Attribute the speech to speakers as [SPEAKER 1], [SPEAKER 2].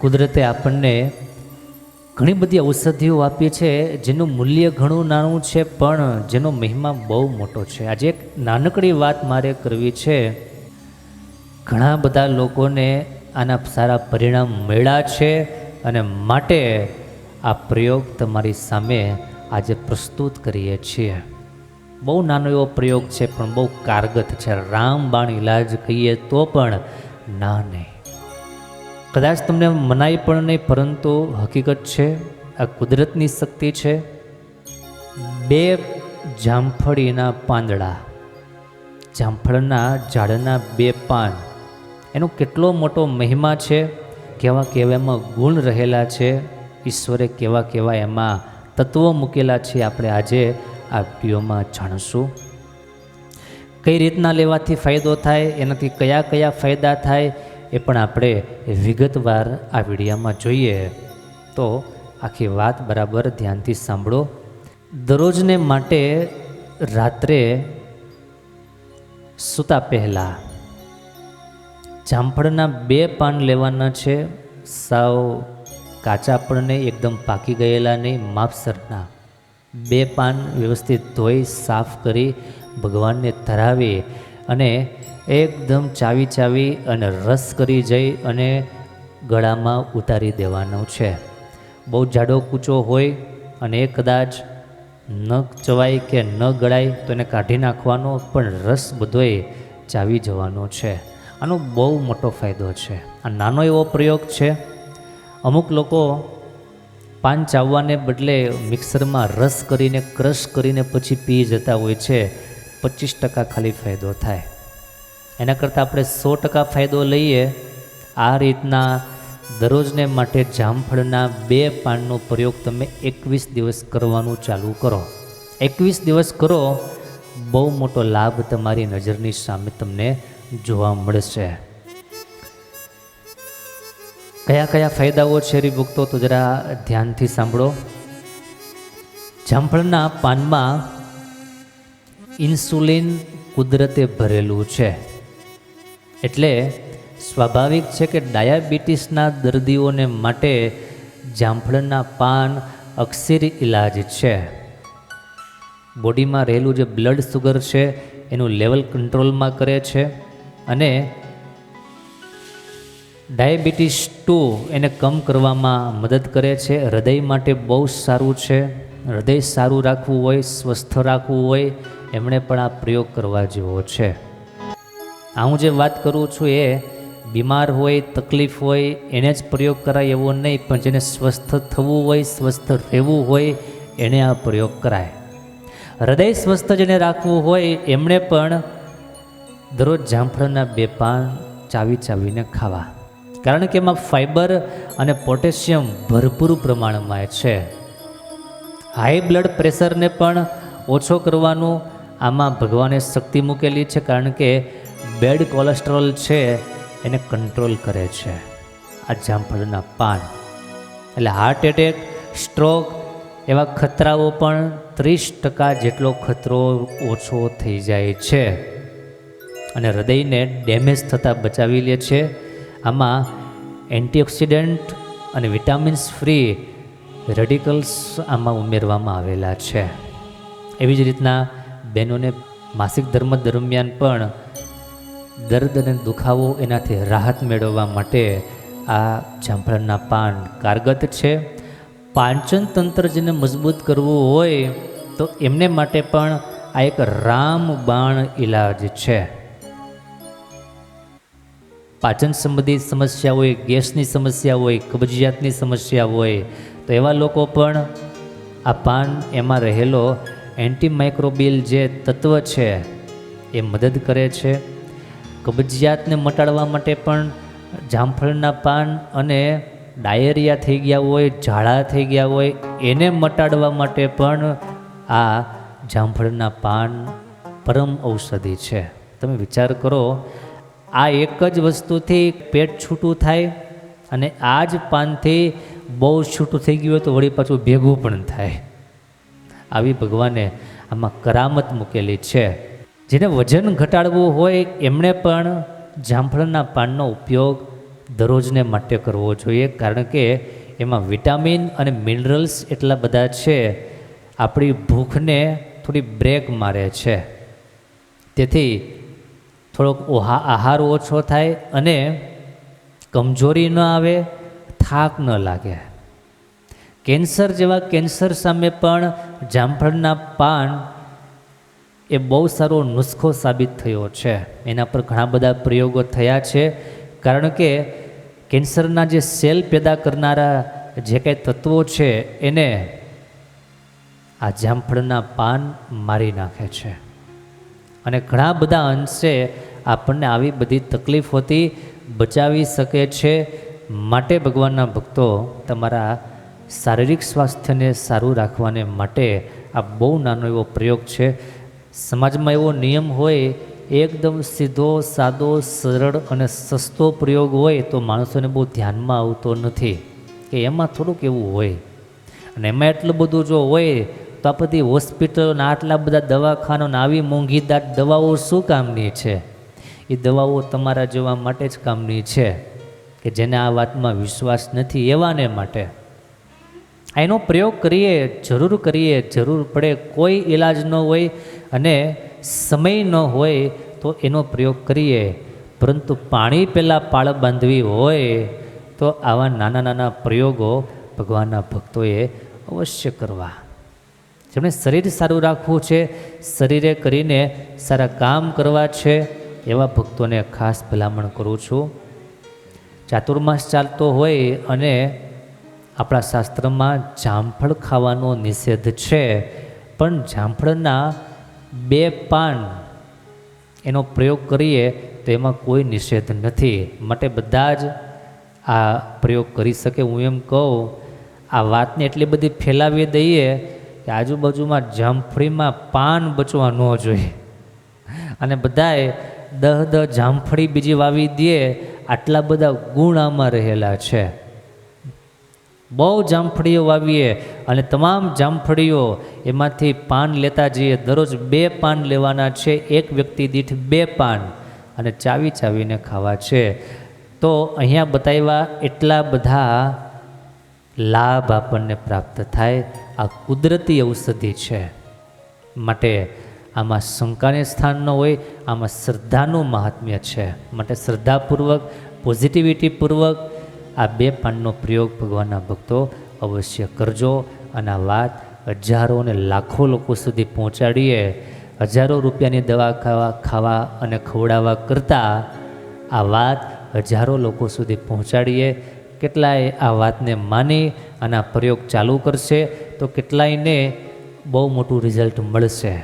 [SPEAKER 1] કુદરતે આપણને ઘણી બધી ઔષધિઓ આપી છે, જેનું મૂલ્ય ઘણું નાનું છે, પણ જેનો મહિમા બહુ મોટો છે. આજે એક નાનકડી વાત મારે કરવી છે. ઘણા બધા લોકોને આના સારા પરિણામ મળ્યા છે અને માટે આ પ્રયોગ તમારી સામે આજે પ્રસ્તુત કરીએ છીએ. બહુ નાનો એવો પ્રયોગ છે, પણ બહુ કારગત છે. રામબાણ ઇલાજ કહીએ તો પણ ના નહીં. કદાચ તમને મનાય પણ નહીં, પરંતુ હકીકત છે, આ કુદરતની શક્તિ છે. બે જામફળીના પાંદડા. જામફળના ઝાડના બે પાન. એનો કેટલો મોટો મહિમા છે, કેવા કેવા એમાં ગુણ રહેલા છે, ઈશ્વરે કેવા કેવા એમાં તત્વો મૂકેલા છે, આપણે આજે આ વિડીયોમાં જાણશું. કઈ રીતના લેવાથી ફાયદો થાય, એનાથી કયા કયા ફાયદા થાય એ પણ આપણે વિગતવાર આ વિડીયામાં જોઈએ. તો આખી વાત બરાબર ધ્યાનથી સાંભળો. દરરોજને માટે રાત્રે સૂતા પહેલાં જામફળના બે પાન લેવાના છે. સાવ કાચા પણ નહીં એકદમ પાકી ગયેલા નહીં, માપસરના. બે પાન વ્યવસ્થિત ધોઈ, સાફ કરી ભગવાનને ધરાવી અને એકદમ ચાવી ચાવી અને રસ કરી જઈ અને ગળામાં ઉતારી દેવાનો છે. બહુ જાડો કૂચો હોય અને એ કદાચ ન ચવાય કે ન ગળાય તો એને કાઢી નાખવાનો, પણ રસ બધોય ચાવી જવાનો છે. આનો બહુ મોટો ફાયદો છે. આ નાનો એવો પ્રયોગ છે. અમુક લોકો પાન ચાવવાને બદલે મિક્સરમાં રસ કરીને, ક્રશ કરીને પછી પી જતા હોય છે. પચીસ ટકા ખાલી ફાયદો થાય. એના કરતાં આપણે સો ટકા ફાયદો લઈએ, આ રીતના દરરોજને માટે જામફળના બે પાનનો પ્રયોગ તમે એકવીસ દિવસ કરવાનું ચાલુ કરો. એકવીસ દિવસ કરો, બહુ મોટો લાભ તમારી નજરની સામે તમને જોવા મળશે. કયા કયા ફાયદાઓ છે હરિભક્તો તો જરા ધ્યાનથી સાંભળો. જામફળના પાનમાં ઇન્સ્યુલિન કુદરતે ભરેલું છે. એટલે સ્વાભાવિક છે કે ડાયાબિટીસના દર્દીઓને માટે જામફળના પાન અક્ષર ઇલાજ છે. બોડીમાં રહેલું જે બ્લડ સુગર છે, એનું લેવલ કંટ્રોલમાં કરે છે અને ડાયાબિટીસ ટુ એને કમ કરવામાં મદદ કરે છે. હૃદય માટે બહુ સારું છે. હૃદય સારું રાખવું હોય, સ્વસ્થ રાખવું હોય, એમણે પણ આ પ્રયોગ કરવા જેવો છે. આ હું જે વાત કરું છું એ, બીમાર હોય, તકલીફ હોય, એને જ પ્રયોગ કરાય એવો નહીં, પણ જેને સ્વસ્થ થવું હોય, સ્વસ્થ રહેવું હોય, એને આ પ્રયોગ કરાય. હૃદય સ્વસ્થ જેને રાખવું હોય, એમણે પણ દરરોજ જામફળના બે પાન ચાવી ચાવીને ખાવા. કારણ કે એમાં ફાઈબર અને પોટેશિયમ ભરપૂર પ્રમાણમાં છે. હાઈ બ્લડ પ્રેશરને પણ ઓછો કરવાનું આમાં ભગવાને શક્તિ મૂકેલી છે, કારણ કે બેડ કોલેસ્ટ્રોલ છે, એને કંટ્રોલ કરે છે. આ જામફળના પાન. એટલે હાર્ટ એટેક સ્ટ્રોક એવા ખતરાઓ પણ ત્રીસ ટકા જેટલો ખતરો ઓછો થઈ જાય છે. અને હૃદયને ડેમેજ થતાં બચાવી લે છે. આમાં એન્ટીઓક્સિડન્ટ અને વિટામિન્સ ફ્રી રેડિકલ્સ આમાં ઉમેરવામાં આવેલા છે. એવી જ રીતના બહેનોને માસિક ધર્મ દરમિયાન પણ દર્દ અને દુખાવો એનાથી રાહત મેળવવા માટે આ જામફળના પાન કારગત છે. પાચન તંત્ર જેને મજબૂત કરવું હોય તો એમને માટે પણ આ એક રામબાણ ઇલાજ છે. પાચન સંબંધિત સમસ્યા હોય, ગેસની સમસ્યા હોય, કબજિયાતની સમસ્યા હોય, તો એવા લોકો પણ આ પાન એમાં રહેલો એન્ટીમાઇક્રોબિલ જે તત્વ છે એ મદદ કરે છે. કબજિયાતને મટાડવા માટે પણ જામફળના પાન અને ડાયરિયા થઈ ગયા હોય, ઝાડા થઈ ગયા હોય, એને મટાડવા માટે પણ આ જામફળના પાન પરમ ઔષધિ છે. તમે વિચાર કરો, આ એક જ વસ્તુથી પેટ છૂટું થાય અને આ જ પાનથી બહુ છૂટું થઈ ગયું હોય તો વળી પાછું ભેગું પણ થાય. આવી ભગવાને આમાં કરામત મૂકેલી છે. જેને વજન ઘટાડવું હોય એમણે પણ જામફળના પાનનો ઉપયોગ દરરોજને માટે કરવો જોઈએ. કારણ કે એમાં વિટામિન અને મિનરલ્સ એટલા બધા છે, આપણી ભૂખને થોડી બ્રેક મારે છે. તેથી થોડોક ઓહા આહાર ઓછો થાય અને કમજોરી ન આવે, થાક ન લાગે. કેન્સર જેવા કેન્સર સામે પણ જામફળના પાન એ બહુ સારો નુસ્ખો સાબિત થયો છે. એના પર ઘણા બધા પ્રયોગો થયા છે. કારણ કે કેન્સરના જે સેલ પેદા કરનારા જે કંઈ તત્વો છે, એને આ જામફળના પાન મારી નાખે છે. અને ઘણા બધા અંશે આપણને આવી બધી તકલીફોથી બચાવી શકે છે. માટે ભગવાનના ભક્તો તમારા શારીરિક સ્વાસ્થ્યને સારું રાખવાને માટે આ બહુ નાનો એવો પ્રયોગ છે. સમાજમાં એવો નિયમ હોય, એકદમ સીધો, સાદો, સરળ અને સસ્તો પ્રયોગ હોય તો માણસોને બહુ ધ્યાનમાં આવતો નથી. કે એમાં થોડુંક એવું હોય. અને એમાં એટલું બધું જો હોય, તો આ બધી હોસ્પિટલોના આટલા બધા દવાખાનોને આવી મોંઘીદાર દવાઓ શું કામની છે? એ દવાઓ તમારા જેવા માટે જ કામની છે. કે જેને આ વાતમાં વિશ્વાસ નથી, એવાને માટે. એનો પ્રયોગ કરીએ, જરૂર કરીએ, જરૂર પડે, કોઈ ઈલાજ ન હોય અને સમય ન હોય તો એનો પ્રયોગ કરીએ. પરંતુ પાણી પહેલાં પાળ બાંધવી હોય તો આવા નાના નાના પ્રયોગો ભગવાનના ભક્તોએ અવશ્ય કરવા. જેમણે શરીર સારું રાખવું છે, શરીરે કરીને સારા કામ કરવા છે, એવા ભક્તોને ખાસ ભલામણ કરું છું. ચાતુર્માસ ચાલતો હોય અને આપણા શાસ્ત્રમાં જામફળ ખાવાનો નિષેધ છે, પણ જામફળના બે પાન એનો પ્રયોગ કરીએ તો એમાં કોઈ નિષેધ નથી. માટે બધા જ આ પ્રયોગ કરી શકે. હું એમ કહું, આ વાતને એટલી બધી ફેલાવી દઈએ કે આજુબાજુમાં જામફળીમાં પાન બચવા ન જોઈએ. અને બધાએ દહ દહ જામફળી બીજી વાવી દે આટલા બધા ગુણ આમાં રહેલા છે. બહુ જામફળીઓ વાવીએ અને તમામ જામફળીઓ એમાંથી પાન લેતા જઈએ. દરરોજ બે પાન લેવાના છે. એક વ્યક્તિ દીઠ બે પાન અને ચાવી ચાવીને ખાવા છે. તો અહીંયા બતાવ્યા એટલા બધા લાભ આપણને પ્રાપ્ત થાય. આ કુદરતી ઔષધિ છે. માટે આમાં શંકાને સ્થાન ન હોય, આમાં શ્રદ્ધાનું મહાત્મ્ય છે. માટે શ્રદ્ધાપૂર્વક પોઝિટિવિટીપૂર્વક આ બે પાનનો પ્રયોગ ભગવાનના ભક્તો અવશ્ય કરજો અને આ વાત હજારો અને લાખો લોકો સુધી પહોંચાડીએ, હજારો રૂપિયાની દવા ખાવા ખાવા અને ખવડાવવા કરતાં આ વાત હજારો લોકો સુધી પહોંચાડીએ. કેટલાય આ વાતને માની અને આ પ્રયોગ ચાલુ કરશે તો કેટલાયને બહુ મોટું રિઝલ્ટ મળશે.